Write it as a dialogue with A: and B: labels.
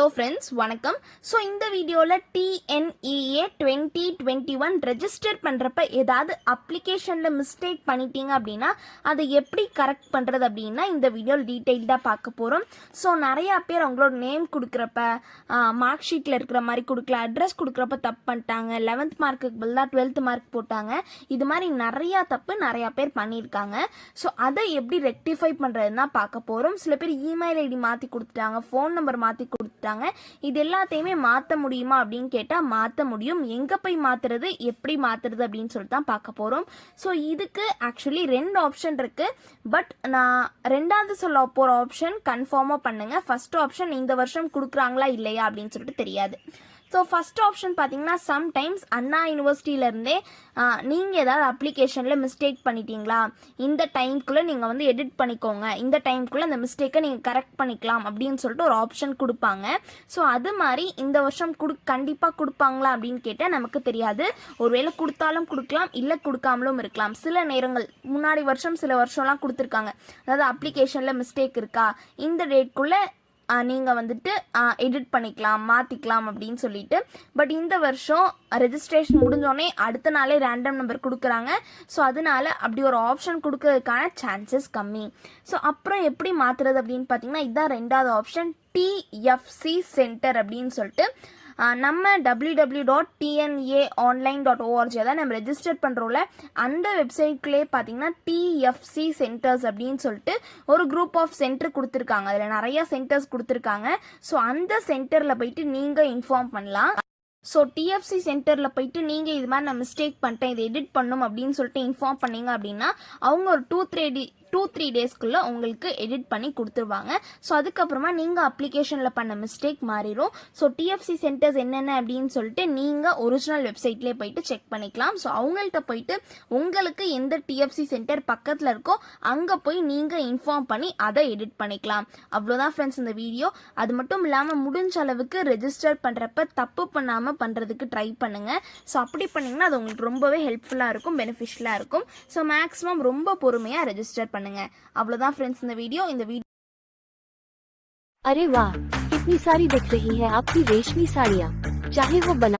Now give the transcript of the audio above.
A: Hello friends வணக்கம். So இந்த வீடியோவில் TNEA twenty twenty one register பண்ணுறப்ப ஏதாவது அப்ளிகேஷனில் மிஸ்டேக் பண்ணிட்டீங்க அப்படின்னா அதை எப்படி கரெக்ட் பண்ணுறது அப்படின்னா இந்த வீடியோவில் டீட்டெயில்டாக பார்க்க போகிறோம் ஸோ நிறையா பேர் அவங்களோட நேம் கொடுக்குறப்ப மார்க் ஷீட்டில் இருக்கிற மாதிரி கொடுக்கல அட்ரஸ் கொடுக்குறப்ப தப்பு பண்ணிட்டாங்க லெவன்த் மார்க்குக்கு பதிலாக டுவெல்த் மார்க் போட்டாங்க. இது மாதிரி நிறையா தப்பு நிறையா பேர் பண்ணியிருக்காங்க. ஸோ அதை எப்படி ரெக்டிஃபை பண்ணுறதுன்னா பார்க்க போகிறோம் சில பேர் இமெயில் ஐடி மாற்றி கொடுத்துட்டாங்க ஃபோன் நம்பர் மாற்றி கொடுத்துட்டாங்க. இது எல்லாத்தையுமே மாற்ற முடியுமா அப்படின்னு கேட்டால் மாற்ற முடியும். எங்கே போய் மாற்றுறது எப்படி மாற்றுறது அப்படின்னு சொல்லிட்டு தான் பார்க்க போகிறோம் ஸோ இதுக்கு ஆக்சுவலி ரெண்டு ஆப்ஷன் இருக்குது பட் நான் ரெண்டாவது சொல்ல போகிற ஆப்ஷன் கன்ஃபார்மாக பண்ணுங்கள் ஃபர்ஸ்ட் ஆப்ஷன் இந்த வருஷம் கொடுக்குறாங்களா இல்லையா அப்படின்னு சொல்லிட்டு தெரியாது. ஸோ ஃபஸ்ட் ஆப்ஷன் பார்த்தீங்கன்னா சம்டைம்ஸ் அண்ணா யூனிவர்சிட்டியிலேருந்தே நீங்கள் ஏதாவது அப்ளிகேஷனில் மிஸ்டேக் பண்ணிட்டீங்களா? இந்த டைம்குள்ளே நீங்கள் வந்து எடிட் பண்ணிக்கோங்க. இந்த டைம்குள்ளே அந்த மிஸ்டேக்கை நீங்கள் கரெக்ட் பண்ணிக்கலாம் அப்படின்னு சொல்லிட்டு ஒரு ஆப்ஷன் கொடுப்பாங்க. ஸோ அது மாதிரி இந்த வருஷம் கொடு கண்டிப்பாக கொடுப்பாங்களா அப்படின்னு கேட்டால் நமக்கு தெரியாது. ஒருவேளை கொடுத்தாலும் கொடுக்கலாம் இல்லை கொடுக்காமலும் இருக்கலாம். சில நேரங்கள் முன்னாடி வருஷம் சில வருஷம்லாம் கொடுத்துருக்காங்க. அதாவது அப்ளிகேஷனில் மிஸ்டேக் இருக்கா? இந்த டேட்குள்ளே நீங்கள் வந்துட்டு எடிட் பண்ணிக்கலாம் மாற்றிக்கலாம் அப்படின்னு சொல்லிட்டு. பட் இந்த வருஷம் ரெஜிஸ்ட்ரேஷன் முடிஞ்சோடனே அடுத்த நாளே ரேண்டம் நம்பர் கொடுக்குறாங்க. ஸோ அதனால அப்படி ஒரு ஆப்ஷன் கொடுக்கறதுக்கான சான்சஸ் கம்மி. ஸோ அப்புறம் எப்படி மாற்றுறது அப்படின்னு பார்த்தீங்கன்னா இதுதான் ரெண்டாவது ஆப்ஷன் டிஎஃப்சி சென்டர் அப்படின்னு சொல்லிட்டு நம்ம W W dot TNEA online dot ORG தான் நம்ம ரெஜிஸ்டர் பண்ணுறோம்ல அந்த வெப்சைட்லேயே பார்த்தீங்கன்னா டிஎஃப்சி சென்டர்ஸ் அப்படின்னு சொல்லிட்டு ஒரு குரூப் ஆஃப் சென்டர் கொடுத்துருக்காங்க. அதில் நிறைய சென்டர்ஸ் கொடுத்துருக்காங்க. ஸோ அந்த சென்டரில் போயிட்டு நீங்கள் இன்ஃபார்ம் பண்ணலாம். ஸோ டிஎஃப்சி சென்டரில் போயிட்டு நீங்கள் இது மாதிரி நான் மிஸ்டேக் பண்ணிட்டேன் இதை எடிட் பண்ணும் அப்படின்னு சொல்லிட்டு இன்ஃபார்ம் பண்ணீங்க அப்படின்னா அவங்க ஒரு two three to two three டேஸ்க்குள்ளே உங்களுக்கு எடிட் பண்ணி கொடுத்துருவாங்க. ஸோ அதுக்கப்புறமா நீங்கள் அப்ளிகேஷனில் பண்ண மிஸ்டேக் மாறிடும் ஸோ டிஎஃப்சி சென்டர்ஸ் என்னென்ன அப்படின்னு சொல்லிட்டு நீங்கள் ஒரிஜினல் வெப்சைட்லேயே போயிட்டு செக் பண்ணிக்கலாம். ஸோ அவங்கள்ட்ட போயிட்டு உங்களுக்கு எந்த டிஎஃப்சி சென்டர் பக்கத்தில் இருக்கோ அங்கே போய் நீங்கள் இன்ஃபார்ம் பண்ணி அதை எடிட் பண்ணிக்கலாம். அவ்வளோதான் ஃப்ரெண்ட்ஸ் இந்த வீடியோ அது மட்டும் இல்லாமல் முடிஞ்ச அளவுக்கு ரெஜிஸ்டர் பண்ணுறப்ப தப்பு பண்ணாமல் பண்ணாமல் பண்ணுறதுக்கு ட்ரை பண்ணுங்கள் ஸோ அப்படி பண்ணிங்கன்னா அது உங்களுக்கு ரொம்பவே ஹெல்ப்ஃபுல்லாக இருக்கும் பெனிஃபிஷியலாக இருக்கும் ஸோ மேக்ஸிமம் ரொம்ப பொறுமையாக ரெஜிஸ்டர் பண்ணுங்கள் அவ்வளோதான் ஃப்ரெண்ட்ஸ் இந்த வீடியோ இந்த வீடியோ
B: अरे वाह कितनी सारी दिख रही है आपकी रेशमी साड़ियाँ चाहे वो बना